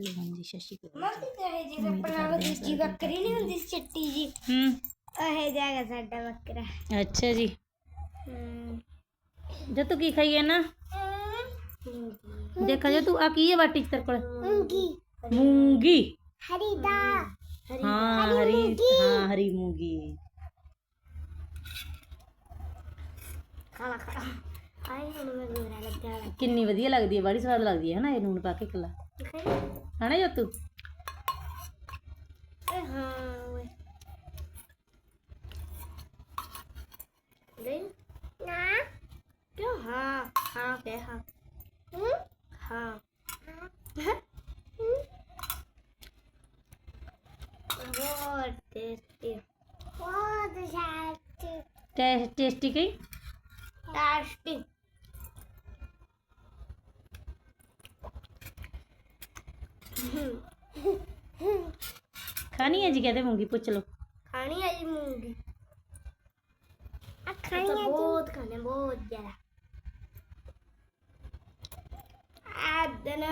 ਜੀ ਸ਼ਸ਼ੀ ਜੀ ਜੀ ਬੱਕਰੀ ਨਹੀਂ ਹੁੰਦੀ ਚਿੱਟੀ ਜੀ ਹੂੰ ਇਹ ਸਾਡਾ ਬੱਕਰਾ ਅੱਛਾ ਜੀ ਜੇ ਤੂੰ ਕੀ लगती है बड़ी स्वाद लगती है ना ये पा के कला નાણે જતું હા હા બે હા હા बहुत टेस्टी बहुत टेस्टी टेस्टी की टेस्टी ਖਾਣੀ ਹੈ ਜੀ ਕਹਦੇ ਮੂੰਗੀ ਪੁੱਛ ਲਓ। ਖਾਣੀ ਹੈ ਜੀ ਮੂੰਗੀ। ਆ ਖਾਣੀ ਹੈ ਬਹੁਤ ਖਾਣੇ ਬਹੁਤ ਜ਼ਿਆਦਾ। ਆ ਦਿਨ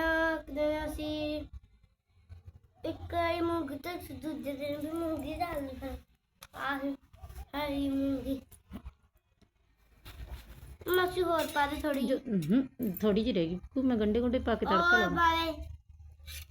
ਦਿਨ ਅਸੀਂ ਇੱਕ ਵਾਰੀ ਮੂੰਗੀ ਤੇ ਦੂਜੇ ਦਿਨ ਵੀ ਮੂੰਗੀ ਡਾਲਣੀ ਫਿਰ। ਆਹ ਹਰੀ ਮੂੰਗੀ। ਮਾਸੀ ਹੋਰ ਪਾ ਦੇ ਥੋੜੀ ਜਿਹੀ। ਥੋੜੀ ਜਿਹੀ ਰਹਿ ਗਈ। ਮੈਂ ਗੰਡੇ ਗੁੰਡੇ ਪਾ ਕੇ ਤੜਕਾ ਹੋਰ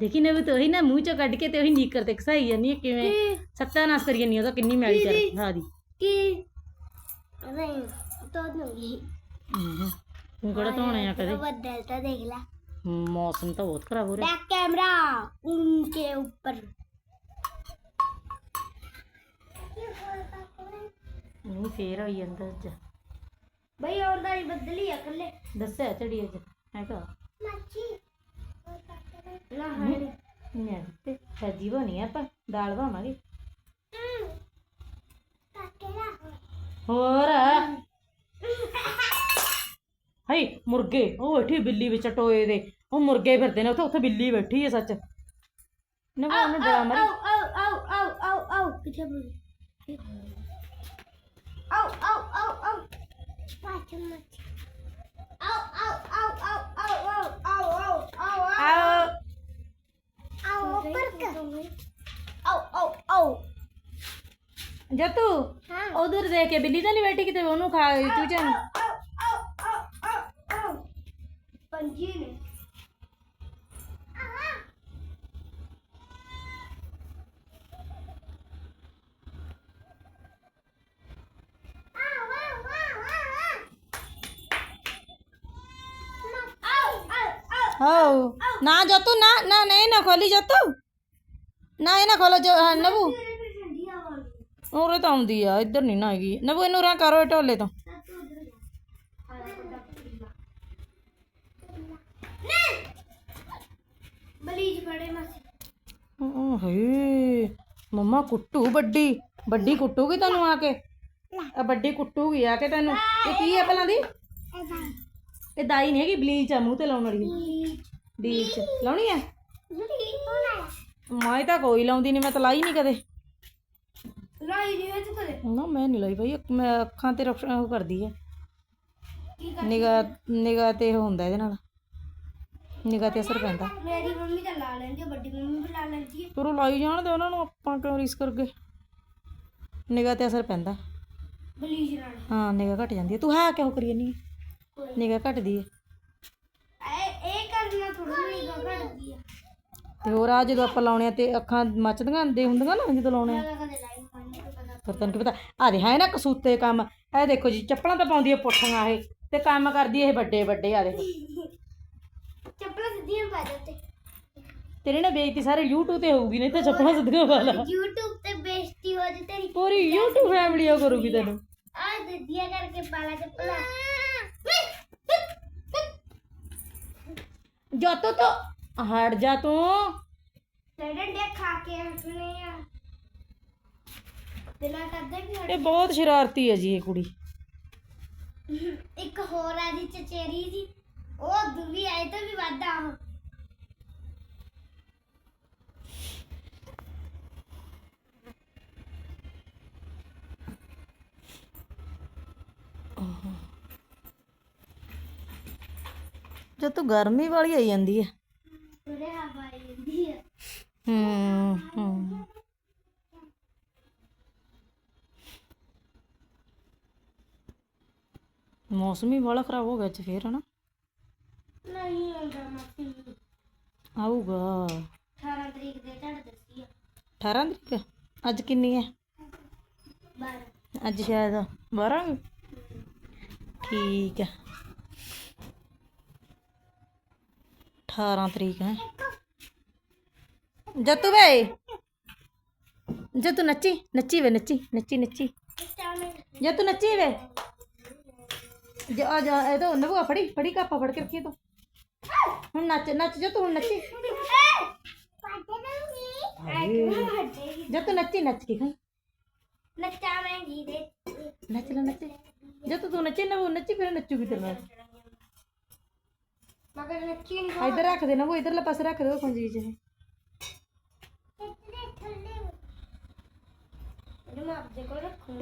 ਦੇਖੀ ਨਾ ਵੀ ਤੂੰ ਉਹੀ ਨਾ ਮੂੰਹ ਚੋਂ ਕੱਢ ਕੇ ਤੇ ਉਹੀ ਨੀਕਰ ਤੇ ਘਸਾਈ ਜਾਂਦੀ ਹੈ ਕਿਵੇਂ ਸੱਤਾ ਨਾਸ ਕਰੀ ਜਾਂਦੀ ਉਹਦਾ ਕਿੰਨੀ ਮੈਲੀ ਕਰ ਹਾਂ ਦੀ ਕੀ ਨਹੀਂ ਤੋ ਦੂੰਗੀ ਹੂੰ ਤੂੰ ਕਿਹੜਾ ਧੋਣੇ ਆ ਕਦੇ ਬੱਦਲ ਤਾਂ ਦੇਖ ਲੈ ਮੌਸਮ ਤਾਂ ਬਹੁਤ ਖਰਾਬ ਹੋ ਰਿਹਾ बैक कैमरा उनके ऊपर ਨਹੀਂ ਫੇਰ ਹੋਈ ਜਾਂਦਾ ਅੱਜ भाई और दाई बदली है कल्ले ਦੱਸਿਆ ਚੜੀ ਅੱਜ ਹੈਗਾ ना ਮੈਂ ਤੇ ਸਬਜ਼ੀ ਬਣੀ ਆ ਆਪਾਂ ਦਾਲ ਬਣਾਵਾਂਗੇ। ਹੋਰ? ਹਾਈ ਮੁਰਗੇ। ਉਹ ਬੈਠੀ ਬਿੱਲੀ ਵਿੱਚ ਟੋਏ ਦੇ। ਉਹ ਮੁਰਗੇ ਫਿਰਦੇ ਨੇ ਉੱਥੇ ਉੱਥੇ ਬਿੱਲੀ ਬੈਠੀ ਹੈ ਸੱਚ। ਨਾ ਉਹ ਉਹਨੇ ਡਰਾ ਮਾਰੀ। जतू? हाँ। उधर देखे बिल्ली तो नहीं बैठी कितने ओनू खा चूचन हो ना जतू ना ना नहीं ना खोली जतू। ना ये ना खोलो जो हाँ, नबू। ਉਰੇ ਤਾਂ ਆਉਂਦੀ ਆ ਇੱਧਰ ਨਹੀਂ ਨਾ ਹੈਗੀ। ਨਬੂ ਇਹਨੂੰ ਰਾਂ ਕਰੋ ਇਹ ਢੋਲੇ ਤੋਂ। ਬਲੀਜ ਫੜੇ ਮਾਸੀ ਓ ਹੇ ਮੰਮਾ ਕੁੱਟੂ ਵੱਡੀ। ਵੱਡੀ ਕੁੱਟੂਗੀ ਤੈਨੂੰ ਆ ਕੇ? ਆ ਵੱਡੀ ਕੁੱਟੂਗੀ ਆ ਕੇ ਤੈਨੂੰ। ਇਹ ਕੀ ਹੈ ਭਲਾਂ ਦੀ? ਇਹ ਦਾਈ ਨਹੀਂ ਹੈਗੀ ਬਲੀਚ ਆ ਮੂੰਹ ਤੇ ਲਾਉਣ ਵਾਲੀ। ਬਲੀਚ। ਲਾਉਣੀ ਆ? ਮੈਂ ਤਾਂ ਕੋਈ ਲਾਉਂਦੀ ਨਹੀਂ ਮੈਂ ਤਾਂ ਲਾਈ ਨਹੀਂ ਕਦੇ। ਲਾਈ ਨਹੀਂ ਹੈ ਤੂੰ ਕਦੇ? ਨਾ ਮੈਂ ਨਹੀਂ ਲਾਈ ਭਾਈ ਮੈਂ ਅੱਖਾਂ ਤੇ ਰਫ- ਉਹ ਕਰਦੀ ਹੈ ਕੀ ਨਿਗਾ ਨਿਗਾ ਤੇ ਉਹ ਹੁੰਦਾ ਇਹਦੇ ਨਾਲ। ਨਿਗਾ ਤੇ ਅਸਰ ਪੈਂਦਾ। ਮੇਰੀ ਮੰਮੀ ਤਾਂ ਲਾ ਲੈਂਦੀ ਹੈ ਵੱਡੀ ਮੰਮੀ ਵੀ ਲਾ ਲੈਂਦੀ ਹੈ ਪਰ ਉਹ ਲਾਈ ਜਾਣ ਦੇ ਉਹਨਾਂ ਨੂੰ ਆਪਾਂ ਕਿਉਂ ਰੀਸ ਕਰਗੇ ਨਿਗਾ ਤੇ ਅਸਰ ਪੈਂਦਾ। ਬਲੀਜ ਨਾਲ। ਹਾਂ ਨਿਗਾ ਘਟ ਜਾਂਦੀ ਹੈ ਤੂੰ ਹੈ ਕਿਉਂ ਕਰੀ ਨਹੀਂ ਨਿਗਾ ਘਟਦੀ ਹੈ ਇਹ ਇਹ ਕਰਨਾ ਥੋੜਾ ਨਹੀਂ ਘੜਦੀ ਆ। ਤੇ ਹੋਰ ਆ ਜਦੋਂ ਆਪਾਂ ਲਾਉਣੇ ਆ ਤੇ ਅੱਖਾਂ ਮੱਚਦੀਆਂ ਦੇ ਹੁੰਦੀਆਂ ਨਾ ਜਦੋਂ ਲਾਉਣੇ ਆ। ਮੈਂ ਕਦੇ ਲਾਈ ਨਹੀਂ ਪਤਾ ਫਿਰ ਤੈਨੂੰ ਕੀ ਪਤਾ ਆ ਦੇ ਹੈ ਨਾ ਕਸੂਤੇ ਕੰਮ ਇਹ ਦੇਖੋ ਜੀ ਚੱਪਲਾਂ ਤਾਂ ਪਾਉਂਦੀ ਹੈ ਪੁੱਠੀਆਂ ਇਹ ਤੇ ਕੰਮ ਕਰਦੀ ਇਹ ਵੱਡੇ ਵੱਡੇ ਆ ਦੇਖੋ। ਚੱਪਲਾਂ ਸਿੱਧੀਆਂ ਪਾ ਦੇ ਉੱਤੇ। ਤੇਰੇ ਨਾਲ ਬੇਇੱਜ਼ਤੀ ਸਾਰੇ YouTube ਤੇ ਹੋਊਗੀ ਨਹੀਂ ਤਾਂ ਚੱਪਲਾਂ ਸਿੱਧੀਆਂ ਪਾ ਲਾ। YouTube ਤੇ ਬੇਇੱਜ਼ਤੀ ਹੋ ਜੇ ਤੇਰੀ। ਪੂਰੀ YouTube ਫੈਮਿਲੀ ਉਹ ਕਰੂਗੀ ਤੈਨੂੰ। ਆ ਦਿੱਦੀਆਂ ਕਰਕੇ ਪਾਲਾ ਚੱਪਲਾਂ। ਜੱਤੋ ਤੋਂ ਹਟ ਜਾ ਤੂੰ। ਤੇ ਡੰਡੇ ਖਾ ਕੇ ਹਟਨੇ ਆ। ਬਿਨਾ ਕਰਦੇ ਵੀ ਇਹ ਬਹੁਤ ਸ਼ਰਾਰਤੀ ਹੈ ਜੀ ਇਹ ਕੁੜੀ। ਇੱਕ ਹੋਰ ਆ ਜੀ ਚਚੇਰੀ ਜੀ ਉਹ ਦੂਵੀ ਆਏ ਤਾਂ ਵੀ ਵਾਦਾ ਉਹ ਜਦ ਤੂੰ ਗਰਮੀ ਵਾਲੀ ਆਈ ਜਾਂਦੀ ਹੈ ਉਹਦੇ ਹਵਾ ਆਈ ਜਾਂਦੀ ਆ ਹੂੰ ਹੂੰ ਮੌਸਮ ਹੀ ਬੜਾ ਖਰਾਬ ਹੋ ਗਿਆ ਅੱਜ ਫੇਰ ਹਨਾ? ਨਹੀਂ ਆਉਂਦਾ ਮਾਸੀ ਆਊਗਾ। 18 ਤਰੀਕ ਦੇ ਝੜ ਦੱਸੀ ਆ। 18 ਤਰੀਕ? ਅੱਜ ਕਿੰਨੀ ਹੈ 12 ਅੱਜ ਸ਼ਾਇਦ 12 ਠੀਕ ਹੈ 18 ਤਰੀਕ ਹੈ ਜੱਤੂ ਵੇ ਜੱਤੂ ਨੱਚੀ ਨੱਚੀ ਵੇ ਨੱਚੀ ਨੱਚੀ ਨੱਚੀ। ਜੱਤੂ ਨੱਚੀ ਵੇ। ਜਾ ਆ ਜਾ ਇਹ ਤਾਂ ਨਵੂ ਫੜੀ ਫੜੀ ਕਾਪਾ ਫੜ ਕੇ ਰੱਖੀ ਤੂੰ ਹੁਣ ਨੱਚ ਨੱਚ ਜੱਤੂ ਹੁਣ ਨੱਚੀ ਜੱਤੂ ਨੱਚੀ ਨੱਚ ਕੇ ਖਾਈ ਨੱਚਾਵੇਂਗੀ ਦੇ ਨੱਚ ਲੈ ਨੱਚ ਜੱਤੂ ਤੂੰ ਨੱਚੇ ਨਾ ਉਹ ਨੱਚੀ ਫਿਰ ਨੱਚੂਗੀ ਤੇਰੇ ਨਾਲ ਮਗਰ ਨੱਚੀ ਨਹੀਂ ਆ ਇੱਧਰ ਰੱਖ ਦੇ ਨਾ ਉਹ ਇਧਰਲੇ ਪਾਸੇ ਰੱਖ ਦੇ ਉਹ ਖੰਜੀ ਚ ਇਹ। ਇਹਨੂੰ ਮੈਂ ਆਪਦੇ ਕੋਲ ਰੱਖੂ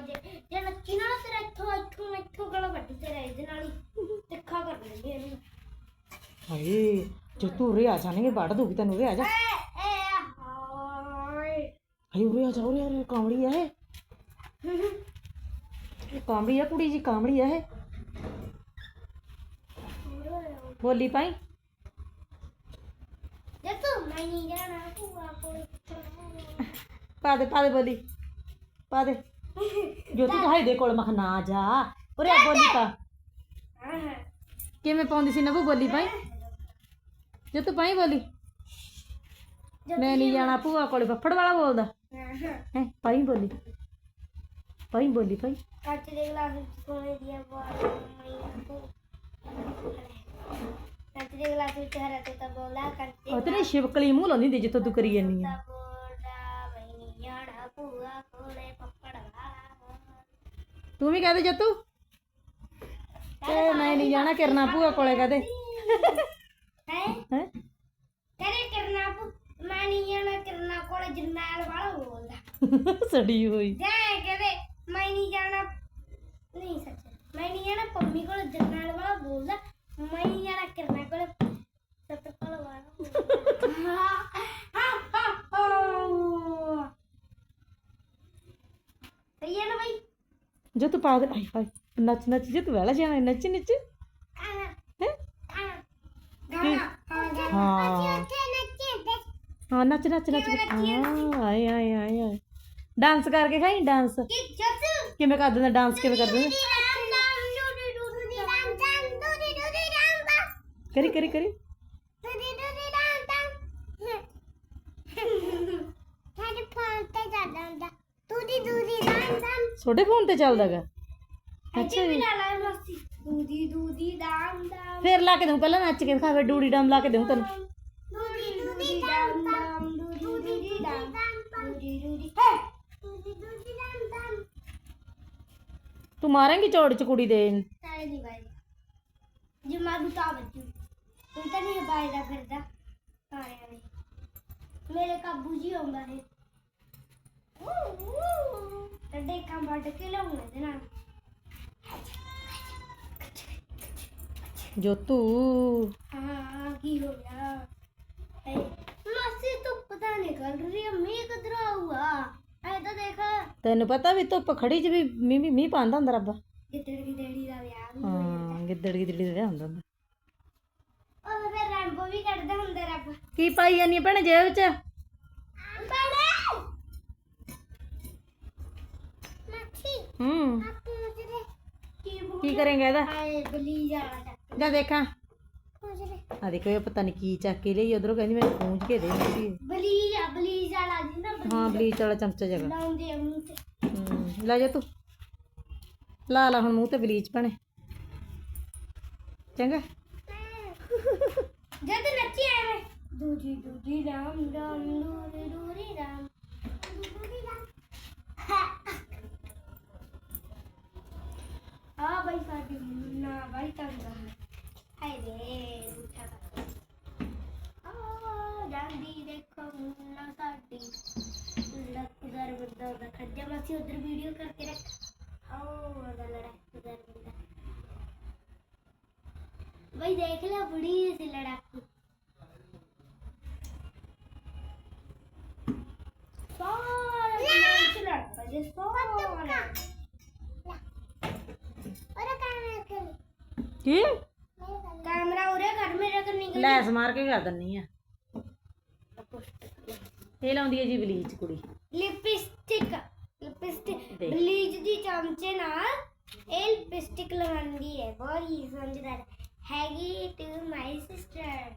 ਜੇ ਜੇ ਨੱਚੀ ਨਾ ਫਿਰ ਇੱਥੋਂ ਇੱਥੋਂ ਇੱਥੋਂ ਗਲਾ ਵੱਢ ਤੇਰਾ ਇਹਦੇ ਨਾਲ ਹੀ ਤਿੱਖਾ ਕਰ ਲੈਂਦੀ ਇਹਨੂੰ ਹਾਏ ਜੇ ਤੂੰ ਉਰੇ ਆ ਜਾਣਗੇ ਵੱਢ ਦੂਗੀ ਤੈਨੂੰ ਉਰੇ ਆ ਜਾ ਏ ਏ ਹਾਏ ਹਾਏ ਉਰੇ ਆ ਜਾ ਉਰੇ ਆ ਉਰੇ ਕਾਮੜੀ ਆ ਇਹ ਇਹ ਕਾਮੜੀ ਆ ਕੁੜੀ ਜੀ ਕਾਮੜੀ ਆ ਇਹ ਬੋਲੀ ਪਾਈ ਜੇ ਤੂੰ ਮੈਂ ਨਹੀਂ ਜਾਣਾ ਭੂਆ ਕੋਲ ਪਾ ਦੇ ਪਾ ਦੇ ਬੋਲੀ ਪਾ ਦੇ ਜੋ ਤੂੰ ਹਾਈ ਦੇ ਕੋਲ ਮਖ ਨਾ ਜਾ। ਉਰੇ ਆ ਬੋਲੀ ਪਾ ਕਿਵੇਂ ਪਾਉਂਦੀ ਸੀ ਨਬੂ ਬੋਲੀ ਪਾਈ ਜੇ ਤੂੰ ਪਾਈ ਬੋਲੀ। ਮੈਂ ਨਹੀਂ ਜਾਣਾ ਭੂਆ ਕੋਲੇ ਫੱਫੜ ਵਾਲਾ ਬੋਲਦਾ। ਹਾਂ ਪਾਈ ਬੋਲੀ। ਪਾਈ ਬੋਲੀ ਪਾਈ ਕੱਚ ਦੇ ਗਲਾਸ ਵਿੱਚ ਸੋਨੇ ਦੀਆਂ ਕੱਚ ਦੇ ਗਲਾਸ ਵਿੱਚ ਹਰਾ ਤੋਤਾ ਬੋਲਾ ਕੱਚ ਉਹ ਤੇਰੀ ਸ਼ਿਵਕਲੀ ਮੂੰਹ ਲਾਉਂਦੀ ਜਿੱਥੋਂ ਤੂੰ ਕਰੀ ਜਾਂਦੀ ਆ। ਬੋਲਦਾ ਮੈਂ ਨਹੀਂ ਜਾਣਾ ਭੂਆ ਕੋਲੇ ਤੂੰ ਵੀ ਕਹਦੇ ਜੱਤੂ? ਤੇ ਮੈਂ ਨਹੀਂ ਜਾਣਾ ਕਰਨਾ ਭੂਆ ਕੋਲੇ ਕਹਦੇ ਹੈ? ਹੈ? ਕਰੇ ਕਰਨਾ ਭੂ ਮੈਂ ਨਹੀਂ ਜਾਣਾ ਕਰਨਾ ਕੋਲੇ ਜਰਨੈਲ ਵਾਲਾ ਬੋਲਦਾ। ਸੜੀ ਹੋਈ। ਜੈ ਕਹਦੇ ਮੈਂ ਨਹੀਂ ਜਾਣਾ ਨਹੀਂ ਸੱਚ ਮੈਂ ਨਹੀਂ ਜਾਣਾ ਪੰਮੀ ਕੋਲ ਜਰਨੈਲ ਵਾਲਾ ਬੋਲਦਾ। ਮੈਂ ਨਹੀਂ ਜਾਣਾ ਕਰਨਾ ਕੋਲ ਸੱਤਰ ਵਾਲਾ ਹਾਂ ਹਾਂ ਹਾਂ। ਸਹੀ ਹੈ ਨਾ ਭਾਈ ਆਈ ਹਾਏ ਨੱਚ ਨੱਚ ਜੇ ਤੂੰ ਵਹਿਲਾ ਜਾਣਾ ਨੱਚ ਨੱਚ। ਨੱਚੇ ਆਏ ਆਏ ਆਏ ਆਏ। ਡਾਂਸ ਕਰਕੇ ਖਾਈ ਡਾਂਸ? ਕਿਵੇਂ ਕਰ ਦਿੰਦਾ ਡਾਂਸ? ਕਿਵੇਂ ਕਰ ਦਿੰਦਾ? ਕਰੀ ਕਰੀ ਕਰੀ। ਛੋਟੇ ਫੋਨ ਤੇ ਚੱਲਦਾਗਾ ਅੱਛਾ ਜੀ। ਦੂਦੀ ਦੂਦੀ ਦਾਮ ਦਾਮ ਫੇਰ ਲਾ ਕੇ ਦਊਂ ਪਹਿਲਾਂ ਨੱਚ ਕੇ ਦਿਖਾ ਫੇਰ ਡੂੜੀ ਡਾਮ ਲਾ ਕੇ ਦਊਂ ਤੈਨੂੰ। ਦੂਦੀ ਦੂਦੀ ਦਾਮ ਦਾਮ ਦੂਦੀ ਦੂਦੀ ਦਾਮ ਦੂਦੀ ਦੂਦੀ ਹੈ। ਦੂਦੀ ਦੂਦੀ ਦਾਮ ਦਾਮ ਤੂੰ ਮਾਰੇਂਗੀ ਚੋੜ ਚ ਕੁੜੀ ਦੇ। ਸਾਰੇ ਦੀ ਬਾਈ ਜੇ ਮਾਰੂ ਤਾਂ ਬੱਜੂ ਹੁਣ ਤਾਂ ਨਹੀਂ ਬਾਈਦਾ ਫਿਰਦਾ। ਸਾਰਿਆਂ ਨੇ ਮੇਰੇ ਕਾਬੂ ਜੀ ਆਉਂਦਾ ਹੈ ਟੱਡੇ ਕਾਂ ਵੱਢ ਕੇ ਲਿਆਉਣਾ ਇਹਦੇ ਨਾਲ? ਜੋਤੂ। ਹਾਂ ਕੀ ਹੋ ਗਿਆ? ਹੈ ਮਾਸੀ ਤੂੰ ਪਤਾ ਨਿਕਲ ਰਹੀ ਹੈ ਮੀਂਹ ਕਿਧਰ ਆਊਗਾ? ਐ ਤਾਂ ਦੇਖ। ਤੈਨੂੰ ਪਤਾ ਵੀ ਧੁੱਪ ਖੜੀ ਚ ਵੀ ਮੀਂਹ ਵੀ- ਮੀਂਹ ਪਾਉਂਦਾ ਹੁੰਦਾ ਰੱਬ। ਗਿੱਦੜ ਗਿੱਦੜੀ ਦਾ ਵਿਆਹ ਵੀ ਹਾਂ ਗਿੱਦੜ ਗਿੱਦੜੀ ਦਾ ਹੁੰਦਾ ਹੁੰਦਾ। ਉਹ ਫਿਰ ਰੈਂਬੋ ਵੀ ਕੱਢਦਾ ਹੁੰਦਾ ਰੱਬ। ਕੀ ਪਾਈ ਜਾਨੀ ਭੈਣੇ ਜੇਬ ਚ? ਹੂੰ। ਕੀ ਕਰੇਂਗਾ ਇਹਦਾ? ਜਾ ਦੇਖਾਂ ਆ। ਦੇਖੋ, ਇਹ ਪਤਾ ਨਹੀਂ ਕੀ ਚੱਕ ਕੇ ਲਈ ਉਧਰੋਂ ਕਹਿੰਦੀ ਮੈਨੂੰ ਪੂੰਝ ਕੇ ਦੇ ਮੇਰੀ ਬਲੀ ਜਾ ਬਲੀ ਜਾਣਾ ਜਿੰਦਾ ਹਾਂ ਬਲੀਚ ਵਾਲਾ ਚਮਚਾ ਜਗਾ। ਲਾਉਂਦੇ ਆ ਮੂੰਹ ਤੇ ਹੂੰ, ਲੈ ਜਾ ਤੂੰ। ਲਾ ਲਾ ਹੁਣ ਮੂੰਹ ਤੇ ਬਲੀਚ ਭਣੇ। ਚੰਗਾ। ਜਦ ਨੱਚੀ ਐਵੇਂ ਦੂਜੀ ਦੂਜੀ ਰਾਮ ਰਾਮ, ਦੂਰੀ ਦੂਰੀ ਰਾਮ ਦੂਰੀ ਰਾਮ ਆ ਬਈ ਸਾਡੀ ਨਾ ਬਈ ਜਾਂਦੀ ਦੇਖੋ ਮੁੰਨਾ ਸਾਡੀ ਲੱਕ ਦਰ ਬੰਦਾ ਦਾ ਖੱਜਾ ਮਾਸੀ ਉਧਰ ਵੀਡੀਓ ਕਰਕੇ ਰੱਖ ਆਓ ਉਹਦਾ ਲੜਾ ਉਧਰ ਬੰਦਾ ਬਈ ਦੇਖ ਲੈ ਬੜੀ ਸੀ ਲੜਾਕੂ ਸਾਰਾ ਲੜਦਾ ਜੇ ਸਾਰਾ ਅਰੇ ਕੈਮਰਾ ਕਰ ਕੀ? ਕੈਮਰਾ ਉਰੇ ਕਰ ਮੇਰਾ ਕਰ ਨਿਕਲ ਲੈਸ ਮਾਰ ਕੇ ਕਰ ਦਿੰਨੀ ਆ। ਇਹ ਲਾਉਂਦੀ ਹੈ ਜੀ ਬਲੀਚ ਕੁੜੀ। ਲਿਪਸਟਿਕ ਲਿਪਸਟਿਕ ਦੇਖ। ਬਲੀਚ ਦੀ ਚਮਚੇ ਨਾਲ ਇਹ ਲਿਪਸਟਿਕ ਲਗਾਉਂਦੀ ਹੈ। ਬਹੁਤ ਹੀ ਸਮਝਦਾਰ। ਹੈਗੀ ਟੂ ਮਾਈ ਸਿਸਟਰ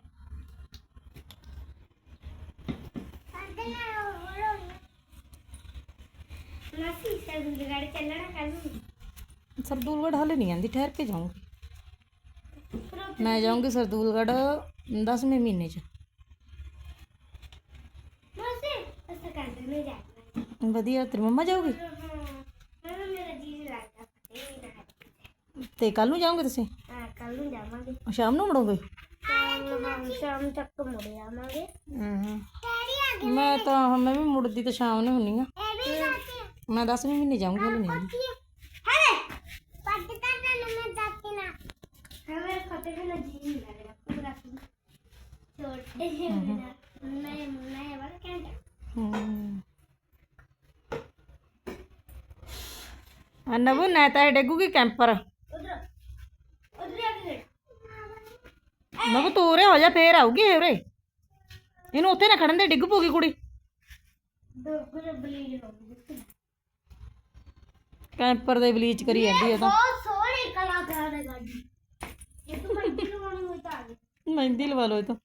ਮਾਸੀ ਸਰ ਗਾੜੀ ਚੱਲਣਾ ਕੱਲ ਸਰਦੂਲਗੜ ਹਲੇ ਨਹੀਂ ਆਂਦੀ ਠਹਿਰ ਕੇ ਜਾਊਂਗੀ। ਮੈਂ ਜਾਊਂਗੀ ਸਰਦੂਲਗੜ 10ਵੇਂ ਮਹੀਨੇ ਚ। ਮਾਸੀ ਅਸਾਂ ਕੰਟਰ ਨਹੀਂ ਜਾਣਾ। ਵਧੀਆ ਤੇਰੀ ਮੰਮਾ ਜਾਊਗੀ? ਹਾਂ ਹਾਂ ਮੇਰਾ ਜੀ ਲੱਗਦਾ ਪਤਾ ਹੀ ਨਾ ਤੇ ਕੱਲ ਨੂੰ ਜਾਓਗੇ ਤੁਸੀਂ? ਹਾਂ ਕੱਲ ਨੂੰ ਜਾਵਾਂਗੇ। ਸ਼ਾਮ ਨੂੰ ਮੁੜੋਗੇ? ਸ਼ਾਮ ਸ਼ਾਮ ਤੱਕ ਮੁੜ ਹੂੰ ਮੈਂ ਤਾਂ ਮੈਂ ਵੀ ਮੁੜਦੀ ਤਾਂ ਸ਼ਾਮ ਨੂੰ ਹੁੰਨੀ ਆ। ਮੈਂ 10ਵੇਂ ਮਹੀਨੇ ਜਾਊਂਗੀ ਹਲੇ ਨਹੀਂ ਆਉਂਦੀ ਹਲੇ ਪੱਟ ਕਰ ਨਾ ਮੈਂ ਜਾਤੀ ਨਾ ਹਮੇ ਖਤੇ ਨਾ ਜੀ ਨਹੀਂ ਲੱਗ ਰਿਹਾ ਪੂਰਾ ਛੋਟੇ ਜਿਹੇ ਮੇਰਾ ਨਏ ਨਏ ਵਾਲਾ ਕੈਂਪਰ। ਉਧਰ ਉਧਰ ਆ ਕੇ ਤੂੰ ਉਰੇ ਹੋ ਜਾ, ਫੇਰ ਆਊਗੀ ਇਹ ਉਰੇ। ਇਹਨੂੰ ਉੱਥੇ ਨਾ ਖੜਨ ਦੇ, ਡਿੱਗ ਪੂਗੀ ਕੁੜੀ। ਕੈਂਪਰ ਦੇ ਬਲੀਚ ਕਰੀ ਜਾਂਦੀ ਆ ਤਾਂ। ਗਈ ਮਹਿੰਦੀ ਲਵਾ ਲਓ ਇਹ ਤਾਂ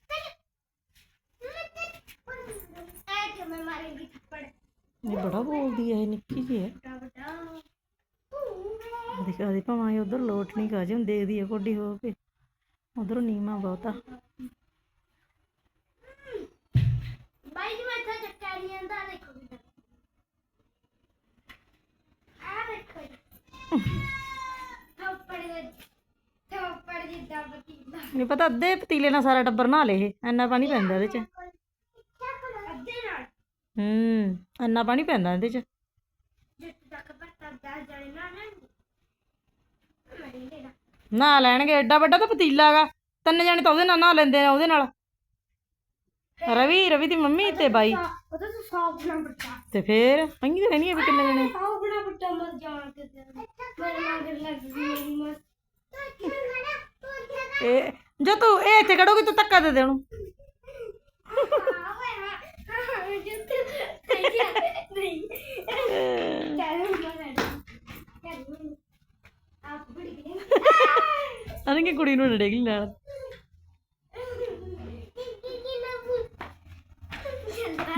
ਐ ਕਿ ਮੈਂ ਮਾਰੇਂਗੀ ਥੱਪੜ ਇਹ ਬੜਾ ਬੋਲਦੀ ਹੈ ਇਹ ਨਿੱਕੀ ਜਿਹੀ ਹੈ ਬਟਾ ਬਟਾ ਦਿਖਾ ਦੇ ਭਾਵੇਂ ਉਧਰ ਲੋਟ ਨਹੀਂ ਕਾਜੇ ਹੁਣ ਦੇਖਦੀ ਥੱਪੜ ਦੇ ਥੱਪੜ ਜਿੱਦਾਂ ਪਤੀਲਾ ਨਹੀਂ ਪਤਾ ਅੱਧੇ ਪਤੀਲੇ ਨਾਲ ਸਾਰਾ ਟੱਬਰ ਨਹਾ ਲੇ ਇਹ ਇੰਨਾ ਪਾਣੀ ਪੈਂਦਾ ਇਹਦੇ ਚ। ਅੱਧੇ ਨਾਲ। ਹੂੰ ਇੰਨਾ ਪਾਣੀ ਪੈਂਦਾ ਇਹਦੇ ਚ। ਜਿੱਤ ਤੱਕ ਪੱਤਾ ਦਾ ਜਾਣੇ ਨਾ ਨਹਾ ਲੈਣਗੇ ਐਡਾ ਵੱਡਾ ਤਾਂ ਪਤੀਲਾ ਹੈਗਾ। ਤਿੰਨ ਜਣੇ ਤਾਂ ਉਹਦੇ ਨਾਲ ਨਹਾ ਲੈਂਦੇ ਨੇ ਉਹਦੇ ਨਾਲ। ਰਵੀ ਰਵੀ ਦੀ ਮੰਮੀ ਤੇ ਬਾਈ। ਤਾਂ ਗੁਣਾ ਤੇ ਫੇਰ ਪੰਗੀ ਤੇ ਰਹਿਣੀ ਆ ਵੀ ਕਿੰਨੇ ਜਣੇ। ਸੌ ਗੁਣਾ ਬੱਟਾ ਮਰ ਜਾਣ ਕੇ ਮੇਰੇ ਮਗਰ ਲੱਗ ਗਈ ਮੇਰੀ ਮਸ ਇਹ ਜੋ ਤੂੰ ਇਹ ਇੱਥੇ ਖੜੋਗੀ, ਤੂੰ ਧੱਕਾ ਦੇ ਦੇ ਉਹਨੂੰ। ਅਰੇ ਕੁੜੀ ਨੂੰ ਡੇਗੀ ਨਾਲ।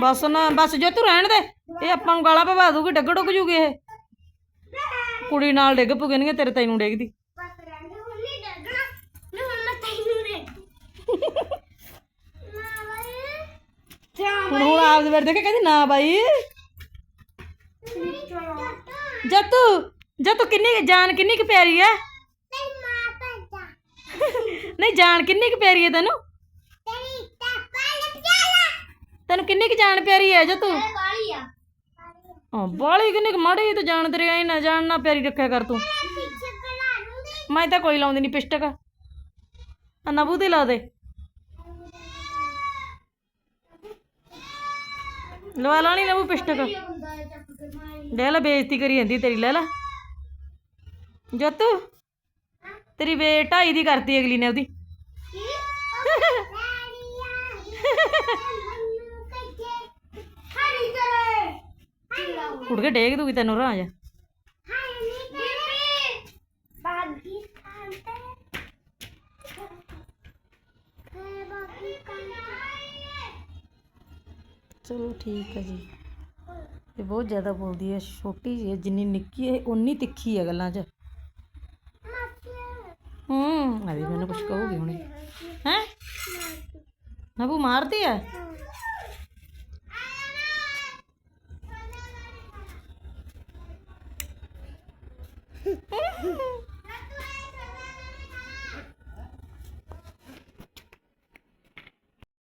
ਬਸ ਨਾ, ਬਸ ਜੇ ਤੂੰ ਰਹਿਣ ਦੇ, ਇਹ ਆਪਾਂ ਨੂੰ ਗਾਲਾਂ ਪਵਾ ਦੂਗੀ ਡੱਗ ਡੁੱਗ ਜੂਗੀ ਇਹ। ਕੁੜੀ ਨਾਲ ਡਿੱਗ ਪੁਗਣਗੇ ਤੇਰੇ ਤੈਨੂੰ ਡਿੱਗਦੀ। ਹੁਣ ਹੁਣ ਆਪਦੇ ਵਰ ਦੇਖੇ ਕਹਿੰਦੀ ਨਾ ਬਾਈ। ਜੱਤੂ ਜੱਤੂ ਕਿੰਨੀ ਜਾਨ ਕਿੰਨੀ ਕੁ ਪਿਆਰੀ ਐ? ਨਹੀਂ ਜਾਨ ਕਿੰਨੀ ਕੁ ਪਿਆਰੀ ਐ ਤੈਨੂੰ? ਤੈਨੂੰ ਕਿੰਨੀ ਕੁ ਜਾਨ ਪਿਆਰੀ ਐ ਜੱਤੂ? ਹਾਂ ਬਾਲੀ ਕਿੰਨੀ ਕੁ ਮਾੜੀ ਤੂੰ ਜਾਨ ਤੇਰੀ ਐ ਨਾ ਜਾਨ ਨਾ ਪਿਆਰੀ ਰੱਖਿਆ ਕਰ ਤੂੰ। ਮੈਂ ਤਾਂ ਕੋਈ ਲਾਉਂਦੀ ਨਹੀਂ ਪਿਸਟਕ। ਆ ਨਬੂ ਦੀ ਲਾ ਦੇ। ਲਵਾ ਲਾ ਨਹੀਂ ਨਬੂ ਪਿਸਟਕ ਲੈ ਲੈ ਬੇਇੱਜ਼ਤੀ ਕਰੀ ਜਾਂਦੀ ਤੇਰੀ, ਲੈ ਲੈ। ਜੱਤੂ, ਤੇਰੀ ਵੇ ਢਾਈ ਦੀ ਕਰਤੀ ਅਗਲੀ ਨੇ ਉਹਦੀ। ਕੁੜ ਕੇ ਡੇਗ ਦੂਗੀ ਤੈਨੂੰ ਰਾਜ ਬਾਗੀ ਚਲੋ ਠੀਕ ਹੈ ਜੀ। ਇਹ ਬਹੁਤ ਜ਼ਿਆਦਾ ਬੋਲਦੀ ਹੈ, ਛੋਟੀ ਜਿਹੀ ਹੈ, ਜਿੰਨੀ ਨਿੱਕੀ ਹੈ ਉਨੀ ਤਿੱਖੀ ਹੈ ਗੱਲਾਂ 'ਚ। ਹੂੰ, ਅਰੇ ਮੈਨੂੰ ਕੁਝ ਕਹੂਗੀ ਹੁਣੇ। ਹੈ? ਨਬੂ ਮਾਰਦੀ ਹੈ?